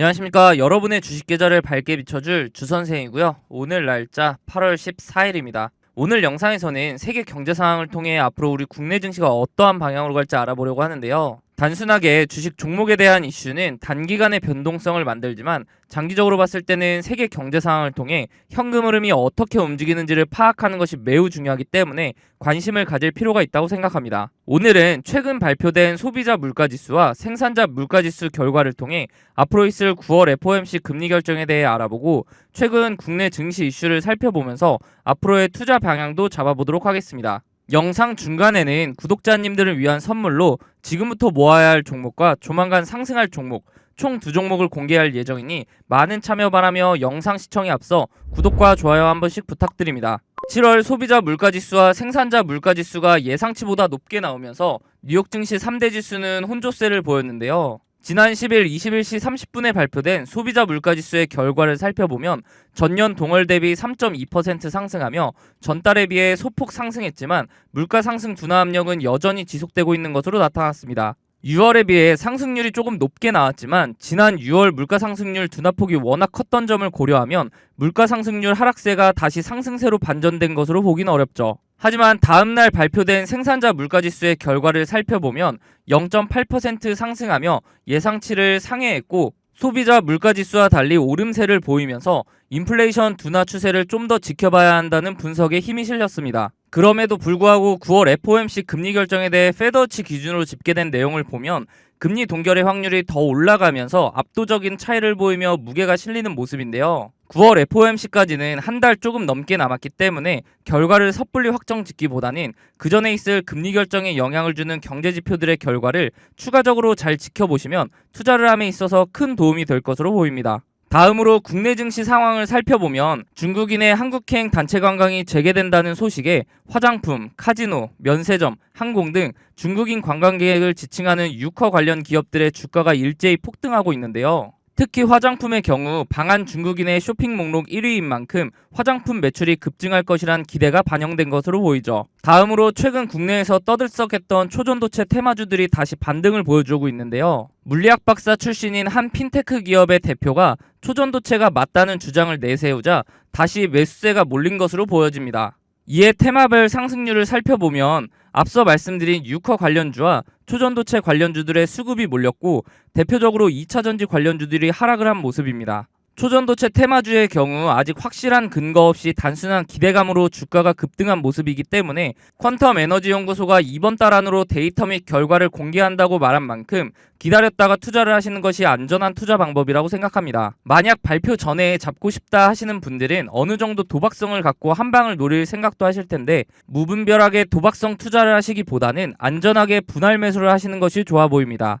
안녕하십니까. 여러분의 주식 계좌를 밝게 비춰줄 주선생이고요. 오늘 날짜 8월 14일입니다. 오늘 영상에서는 세계 경제 상황을 통해 앞으로 우리 국내 증시가 어떠한 방향으로 갈지 알아보려고 하는데요. 단순하게 주식 종목에 대한 이슈는 단기간의 변동성을 만들지만 장기적으로 봤을 때는 세계 경제 상황을 통해 현금 흐름이 어떻게 움직이는지를 파악하는 것이 매우 중요하기 때문에 관심을 가질 필요가 있다고 생각합니다. 오늘은 최근 발표된 소비자 물가 지수와 생산자 물가 지수 결과를 통해 앞으로 있을 9월 FOMC 금리 결정에 대해 알아보고 최근 국내 증시 이슈를 살펴보면서 앞으로의 투자 방향도 잡아보도록 하겠습니다. 영상 중간에는 구독자님들을 위한 선물로 지금부터 모아야 할 종목과 조만간 상승할 종목 총 두 종목을 공개할 예정이니 많은 참여 바라며 영상 시청에 앞서 구독과 좋아요 한 번씩 부탁드립니다. 7월 소비자 물가지수와 생산자 물가지수가 예상치보다 높게 나오면서 뉴욕 증시 3대 지수는 혼조세를 보였는데요. 지난 10일 21시 30분에 발표된 소비자 물가지수의 결과를 살펴보면 전년 동월 대비 3.2% 상승하며 전달에 비해 소폭 상승했지만 물가 상승 둔화 압력은 여전히 지속되고 있는 것으로 나타났습니다. 6월에 비해 상승률이 조금 높게 나왔지만 지난 6월 물가 상승률 둔화폭이 워낙 컸던 점을 고려하면 물가 상승률 하락세가 다시 상승세로 반전된 것으로 보긴 어렵죠. 하지만 다음 날 발표된 생산자 물가지수의 결과를 살펴보면 0.8% 상승하며 예상치를 상회했고 소비자 물가지수와 달리 오름세를 보이면서 인플레이션 둔화 추세를 좀 더 지켜봐야 한다는 분석에 힘이 실렸습니다. 그럼에도 불구하고 9월 FOMC 금리 결정에 대해 페더치 기준으로 집계된 내용을 보면 금리 동결의 확률이 더 올라가면서 압도적인 차이를 보이며 무게가 실리는 모습인데요. 9월 FOMC까지는 한 달 조금 넘게 남았기 때문에 결과를 섣불리 확정 짓기보다는 그 전에 있을 금리 결정에 영향을 주는 경제 지표들의 결과를 추가적으로 잘 지켜보시면 투자를 함에 있어서 큰 도움이 될 것으로 보입니다. 다음으로 국내 증시 상황을 살펴보면 중국인의 한국행 단체 관광이 재개된다는 소식에 화장품, 카지노, 면세점, 항공 등 중국인 관광객을 지칭하는 유커 관련 기업들의 주가가 일제히 폭등하고 있는데요. 특히 화장품의 경우 방한 중국인의 쇼핑 목록 1위인 만큼 화장품 매출이 급증할 것이란 기대가 반영된 것으로 보이죠. 다음으로 최근 국내에서 떠들썩했던 초전도체 테마주들이 다시 반등을 보여주고 있는데요. 물리학 박사 출신인 한 핀테크 기업의 대표가 초전도체가 맞다는 주장을 내세우자 다시 매수세가 몰린 것으로 보여집니다. 이에 테마별 상승률을 살펴보면 앞서 말씀드린 유커 관련주와 초전도체 관련주들의 수급이 몰렸고 대표적으로 2차전지 관련주들이 하락을 한 모습입니다. 초전도체 테마주의 경우 아직 확실한 근거 없이 단순한 기대감으로 주가가 급등한 모습이기 때문에 퀀텀 에너지 연구소가 이번 달 안으로 데이터 및 결과를 공개한다고 말한 만큼 기다렸다가 투자를 하시는 것이 안전한 투자 방법이라고 생각합니다. 만약 발표 전에 잡고 싶다 하시는 분들은 어느 정도 도박성을 갖고 한 방을 노릴 생각도 하실 텐데 무분별하게 도박성 투자를 하시기보다는 안전하게 분할 매수를 하시는 것이 좋아 보입니다.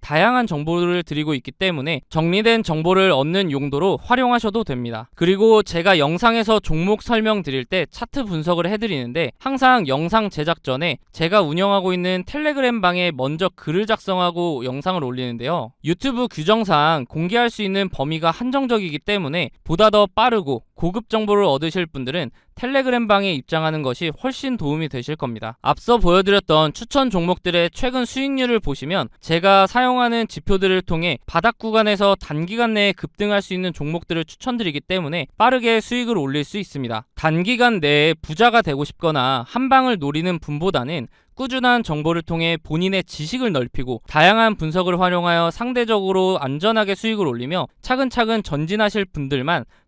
다양한 정보를 드리고 있기 때문에 정리된 정보를 얻는 용도로 활용하셔도 됩니다. 그리고 제가 영상에서 종목 설명 드릴 때 차트 분석을 해드리는데 항상 영상 제작 전에 제가 운영하고 있는 텔레그램 방에 먼저 글을 작성하고 영상을 올리는데요. 유튜브 규정상 공개할 수 있는 범위가 한정적이기 때문에 보다 더 빠르고 고급 정보를 얻으실 분들은 텔레그램 방에 입장하는 것이 훨씬 도움이 되실 겁니다. 앞서 보여드렸던 추천 종목들의 최근 수익률을 보시면 제가 사용하는 지표들을 통해 바닥 구간에서 단기간 내에 급등할 수 있는 종목들을 추천드리기 때문에 빠르게 수익을 올릴 수 있습니다. 단기간 내에 부자가 되고 싶거나 한 방을 노리는 분보다는 꾸준한 정보를 통해 본인의 지식을 넓히고 다양한 분석을 활용하여 상대적으로 안전하게 수익을 올리며 차근차근 전진하실 분들만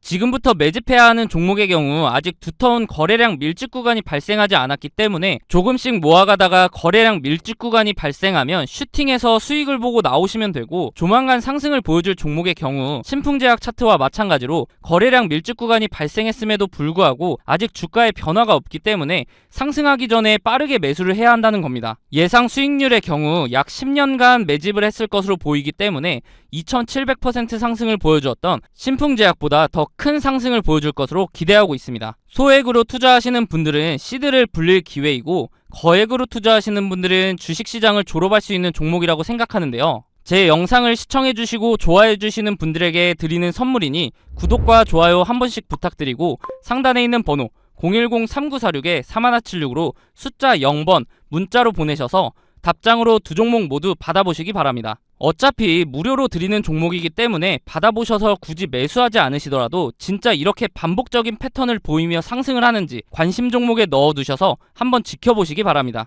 지금부터 매집해야 하는 종목의 경우 아직 두터운 거래량 밀집 구간이 발생하지 않았기 때문에 조금씩 모아가다가 거래량 밀집 구간이 발생하면 슈팅해서 수익을 보고 나오시면 되고 조만간 상승을 보여줄 종목의 경우 신풍제약 차트와 마찬가지로 거래량 밀집 구간이 발생했음에도 불구하고 아직 주가의 변화가 없기 때문에 상승하기 전에 빠르게 매수를 해야 한다는 겁니다. 예상 수익률의 경우 약 10년간 매집을 했을 것으로 보이기 때문에 2700% 상승을 보여주었던 신풍제약보다 더 큰 상승을 보여줄 것으로 기대하고 있습니다. 소액으로 투자하시는 분들은 시드를 불릴 기회이고 거액으로 투자하시는 분들은 주식시장을 졸업할 수 있는 종목이라고 생각하는데요. 제 영상을 시청해주시고 좋아해주시는 분들에게 드리는 선물이니 구독과 좋아요 한 번씩 부탁드리고 상단에 있는 번호 010-3946-3176으로 숫자 0번 문자로 보내셔서 답장으로 두 종목 모두 받아보시기 바랍니다. 어차피 무료로 드리는 종목이기 때문에 받아보셔서 굳이 매수하지 않으시더라도 진짜 이렇게 반복적인 패턴을 보이며 상승을 하는지 관심 종목에 넣어두셔서 한번 지켜보시기 바랍니다.